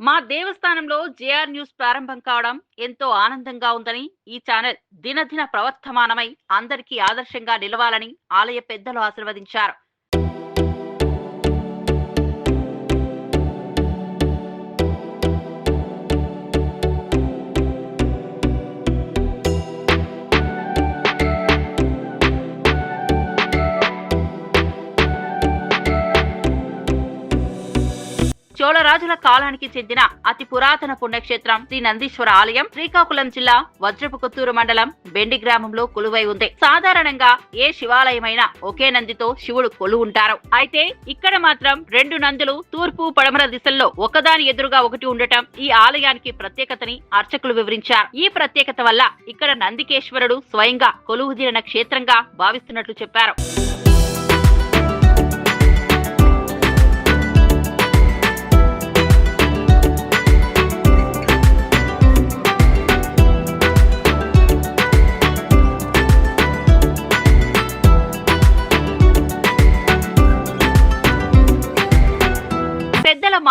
మా దేవస్థానంలో JR news ప్రారంభం కావడం ఎంతో ఆనందంగా ఉందని ఈ ఛానల్ దినదిన ప్రవర్తమానమై అందరికీ ఆదర్శంగా నిలవాలని ఆలయ పెద్దలు ఆశీర్వదించారు. చోళరాజుల కాలానికి చెందిన అతి పురాతన పుణ్యక్షేత్రం శ్రీ నందీశ్వర ఆలయం శ్రీకాకుళం జిల్లా వజ్రపుకొత్తూరు మండలం బెండి గ్రామంలో కొలువై ఉంది. సాధారణంగా ఏ శివాలయమైనా ఒకే నందితో శివుడు కొలు ఉంటారు. అయితే ఇక్కడ మాత్రం రెండు నందులు తూర్పు పడమర దిశల్లో ఒకదాని ఎదురుగా ఒకటి ఉండటం ఈ ఆలయానికి ప్రత్యేకతని అర్చకులు వివరించారు. ఈ ప్రత్యేకత వల్ల ఇక్కడ నందికేశ్వరుడు స్వయంగా కొలువుదీరిన క్షేత్రంగా భావిస్తున్నట్లు చెప్పారు.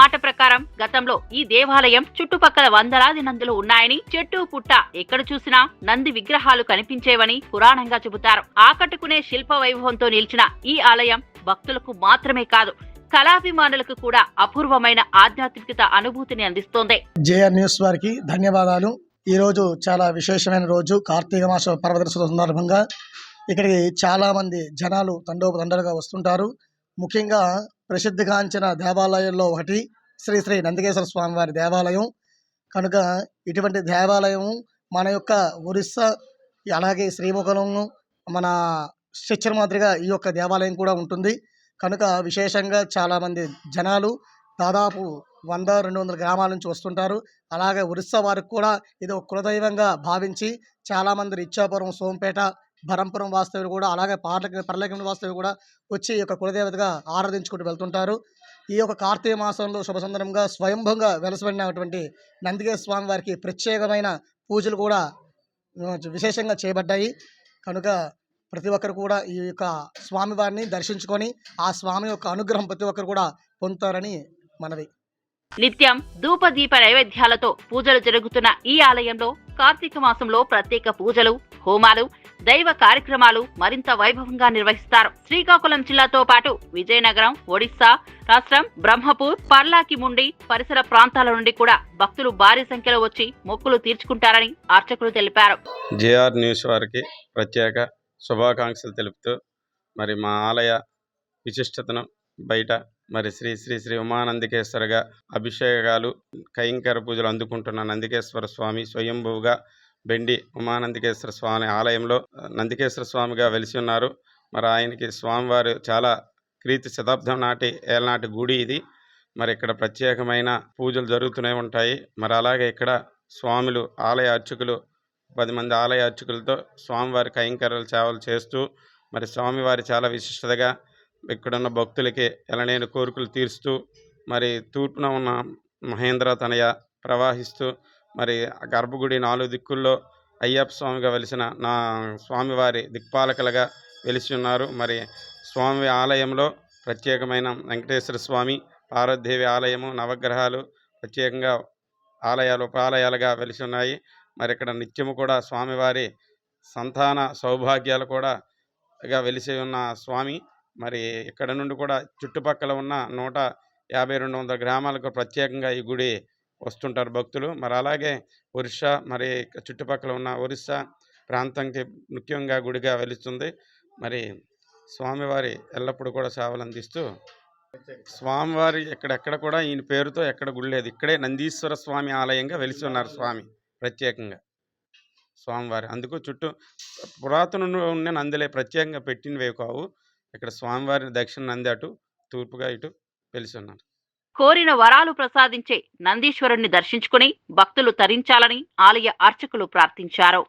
మాట ప్రకారం గతంలో ఈ దేవాలయం చుట్టుపక్కల వందలాది నందులు ఉన్నాయని చెట్టు పుట్ట ఎక్కడ చూసినా నంది విగ్రహాలు కనిపించేవని పురాణంగా చెబుతారు. ఆకట్టుకునే శిల్ప వైభవంతో నిలిచిన ఈ ఆలయం భక్తులకు మాత్రమే కాదు కళాభిమానులకు కూడా అపూర్వమైన ఆధ్యాత్మికత అనుభూతిని అందిస్తోంది. జేఆర్ న్యూస్ వారికి ధన్యవాదాలు. ఈ రోజు చాలా విశేషమైన రోజు. కార్తీక మాస పర్వదర్శన సందర్భంగా ఇక్కడికి చాలామంది జనాలు తండోపతండలుగా వస్తుంటారు. ముఖ్యంగా ప్రసిద్ధిగాంచిన దేవాలయాల్లో ఒకటి శ్రీ శ్రీ నందికేశ్వర స్వామివారి దేవాలయం. కనుక ఇటువంటి దేవాలయం మన యొక్క ఒరిస్సా అలాగే శ్రీముఖలం మన శిక్షణ మాదిరిగా ఈ యొక్క దేవాలయం కూడా ఉంటుంది. కనుక విశేషంగా చాలామంది జనాలు దాదాపు వంద రెండు వందల గ్రామాల నుంచి వస్తుంటారు. అలాగే ఒరిస్సా వారికి కూడా ఇది ఒక కులదైవంగా భావించి చాలామంది ఇచ్చాపురం సోంపేట భరంపురం వాస్తవ్యులు కూడా అలాగే పార్లకి పర్లకిం వాస్తవ్యులు కూడా వచ్చి ఈ యొక్క కులదేవతగా ఆరాధించుకుంటూ వెళ్తుంటారు. ఈ యొక్క కార్తీక మాసంలో శుభ సందర్భంగా స్వయంభంగా వెలసబడినటువంటి నందిగే స్వామి వారికి ప్రత్యేకమైన పూజలు కూడా విశేషంగా చేయబడ్డాయి కనుక ప్రతి ఒక్కరు కూడా ఈ యొక్క స్వామివారిని దర్శించుకొని ఆ స్వామి యొక్క అనుగ్రహం ప్రతి ఒక్కరు కూడా పొందుతారని మనవి. నిత్యం ధూప దీప నైవేద్యాలతో పూజలు జరుగుతున్న ఈ ఆలయంలో కార్తీక మాసంలో ప్రత్యేక పూజలు హోమాలు దైవ కార్యక్రమాలు మరింత వైభవంగా నిర్వహిస్తారు. శ్రీకాకుళం జిల్లాతో పాటు విజయనగరం ఒడిశా రాష్ట్రం బ్రహ్మపూర్ పర్లాకిముండి పరిసర ప్రాంతాల నుండి కూడా భక్తులు భారీ సంఖ్యలో వచ్చి మొక్కులు తీర్చుకుంటారని అర్చకులు తెలిపారు. జేఆర్ న్యూస్ వారికి ప్రత్యేక శుభాకాంక్షలు తెలుపుతూ మరి మా ఆలయ విశిష్టతను బయట మరి శ్రీ శ్రీ శ్రీ ఉమానందికేశ్వరగా అభిషేకాలు కైంకర పూజలు అందుకుంటున్న నందికేశ్వర స్వామి స్వయంభువుగా బెండి ఉమానందికేశ్వర స్వామి ఆలయంలో నందికేశ్వర స్వామిగా వెలిసి ఉన్నారు. మరి ఆయనకి స్వామివారు చాలా క్రీతి శతాబ్దం నాటి ఏలనాటి గుడి ఇది. మరి ఇక్కడ ప్రత్యేకమైన పూజలు జరుగుతూనే ఉంటాయి. మరి అలాగే ఇక్కడ స్వాములు ఆలయ అర్చకులు పది మంది ఆలయ అర్చకులతో స్వామివారి కైంకర్యాలు సేవలు చేస్తూ మరి స్వామివారి చాలా విశిష్టతగా ఇక్కడున్న భక్తులకి ఎలనేని కోరికలు తీరుస్తూ మరి తూర్పున ఉన్న మహేంద్ర తనయ ప్రవాహిస్తూ మరి గర్భగుడి నాలుగు దిక్కుల్లో అయ్యప్ప స్వామిగా వెలిసిన నా స్వామివారి దిక్పాలకులుగా వెలిసి ఉన్నారు. మరి స్వామి ఆలయంలో ప్రత్యేకమైన వెంకటేశ్వర స్వామి పార్వదేవి ఆలయము నవగ్రహాలు ప్రత్యేకంగా ఆలయాలు ఉపాలయాలుగా వెలిసి ఉన్నాయి. మరి ఇక్కడ నిత్యము కూడా స్వామివారి సంతాన సౌభాగ్యాలు కూడా గా వెలిసి ఉన్న స్వామి. మరి ఇక్కడ నుండి కూడా చుట్టుపక్కల ఉన్న నూట యాభై రెండు వందల గ్రామాలకు ప్రత్యేకంగా ఈ గుడి వస్తుంటారు భక్తులు. మరి అలాగే ఒరిస్సా మరి చుట్టుపక్కల ఉన్న ఒరిస్సా ప్రాంతంకి ముఖ్యంగా గుడిగా వెలుస్తుంది. మరి స్వామివారి ఎల్లప్పుడూ కూడా సేవలు అందిస్తూ స్వామివారి ఎక్కడెక్కడ కూడా ఈయన పేరుతో ఎక్కడ గుడి లేదు. ఇక్కడే నందీశ్వర స్వామి ఆలయంగా వెలిసి ఉన్నారు స్వామి ప్రత్యేకంగా. స్వామివారి అందుకు చుట్టూ పురాతన ఉన్న నందులే ప్రత్యేకంగా పెట్టినవే కావు. ఇక్కడ స్వామివారి దక్షిణ నంది అటు తూర్పుగా ఇటు వెలిసి ఉన్నారు. కోరిన వరాలు ప్రసాదించే నందీశ్వరుణ్ణి దర్శించుకుని భక్తులు తరించాలని ఆలయ అర్చకులు ప్రార్థించారు.